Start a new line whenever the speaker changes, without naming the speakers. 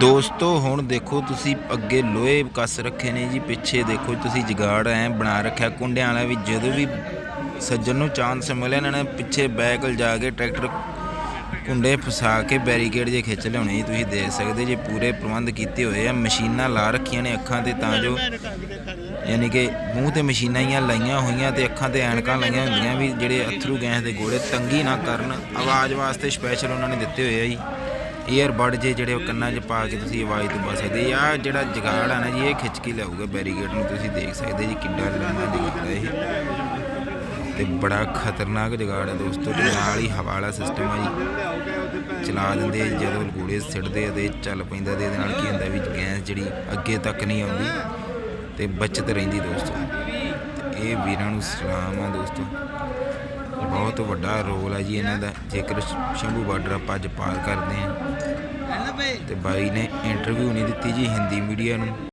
ਦੋਸਤੋ, ਹੁਣ ਦੇਖੋ ਤੁਸੀਂ ਅੱਗੇ ਲੋਹੇ ਕੱਸ ਰੱਖੇ ਨੇ ਜੀ, ਪਿੱਛੇ ਦੇਖੋ ਤੁਸੀਂ ਜਗਾੜ ਐ ਬਣਾ ਰੱਖਿਆ। ਕੁੰਡਿਆਂ ਵਾਲਾ ਵੀ ਜਦੋਂ ਵੀ ਸੱਜਣ ਨੂੰ ਚਾਂਸ ਮਿਲੇ ਇਹਨਾਂ ਨੇ ਪਿੱਛੇ ਬੈਕ ਜਾ ਕੇ ਟਰੈਕਟਰ ਕੁੰਡੇ ਫਸਾ ਕੇ ਬੈਰੀਕੇਡ ਜੇ ਖਿੱਚ ਲਿਆਉਣੇ ਜੀ, ਤੁਸੀਂ ਦੇਖ ਸਕਦੇ ਜੇ ਪੂਰੇ ਪ੍ਰਬੰਧ ਕੀਤੇ ਹੋਏ ਆ। ਮਸ਼ੀਨਾਂ ਲਾ ਰੱਖੀਆਂ ਨੇ ਅੱਖਾਂ ਤੇ ਤਾਂ ਜੋ ਯਾਨੀ ਕਿ ਮੂੰਹ ਤੇ ਮਸ਼ੀਨਾਂ ਹੀ ਲਾਈਆਂ ਹੋਈਆਂ ਤੇ ਅੱਖਾਂ ਤੇ ਐਨਕਾਂ ਲਾਈਆਂ ਹੁੰਦੀਆਂ ਵੀ ਜਿਹੜੇ ਅਥਰੂ ਗੈਸ ਦੇ ਗੋਲੇ ਤੰਗੀ ਨਾ ਕਰਨ। ਆਵਾਜ਼ ਵਾਸਤੇ ਸਪੈਸ਼ਲ ਉਹਨਾਂ ਨੇ ਦਿੱਤੇ ਹੋਏ ਆ ਜੀ। ਈਅਰ ਜੇ ਜਿਹੜੇ ਉਹ ਕੰਨਾਂ 'ਚ ਪਾ ਕੇ ਤੁਸੀਂ ਆਵਾਜ਼ ਦਬਾ ਸਕਦੇ ਆ ਜਿਹੜਾ ਜਗਾੜ ਆ ਨਾ ਜੀ, ਇਹ ਖਿੱਚ ਕੇ ਲਿਆਊਗਾ ਬੈਰੀਕੇਡ ਨੂੰ, ਤੁਸੀਂ ਦੇਖ ਸਕਦੇ ਜੀ ਕਿੰਨਾ ਲੰਮਾ ਜਗਾੜ ਹੈ ਇਹ। ਤੇ ਬੜਾ ਖਤਰਨਾਕ ਜਗਾੜ ਹੈ ਦੋਸਤੋ, ਤੇ ਨਾਲ ਹੀ ਹਵਾ ਵਾਲਾ ਸਿਸਟਮ ਆ ਜੀ। ਚਲਾ ਦਿੰਦੇ ਜਦੋਂ ਗੋਲੇ ਸਿੱਟਦੇ ਆ ਤੇ ਚੱਲ ਪੈਂਦਾ ਤੇ ਇਹਦੇ ਨਾਲ ਕੀ ਹੁੰਦਾ ਵੀ ਗੈਸ ਜਿਹੜੀ ਅੱਗੇ ਤੱਕ ਨਹੀਂ ਆਉਂਦੀ ਤੇ ਬਚਤ ਰਹਿੰਦੀ ਦੋਸਤੋ। ਤੇ ਇਹ ਵੀਰਾਂ ਨੂੰ ਸਲਾਮ ਆ ਦੋਸਤੋ। ਬਹੁਤ ਵੱਡਾ ਰੋਲ ਹੈ ਜੀ ਇਹਨਾਂ ਦਾ, ਜੇਕਰ ਸ਼ੰਭੂ ਬਾਰਡਰ ਆਪਾਂ ਅੱਜ ਪਾਰ ਕਰਦੇ ਆ। ਤੇ ਬਾਈ ਨੇ ਇੰਟਰਵਿਊ ਨਹੀਂ ਦਿੱਤੀ ਜੀ ਹਿੰਦੀ ਮੀਡੀਆ ਨੂੰ।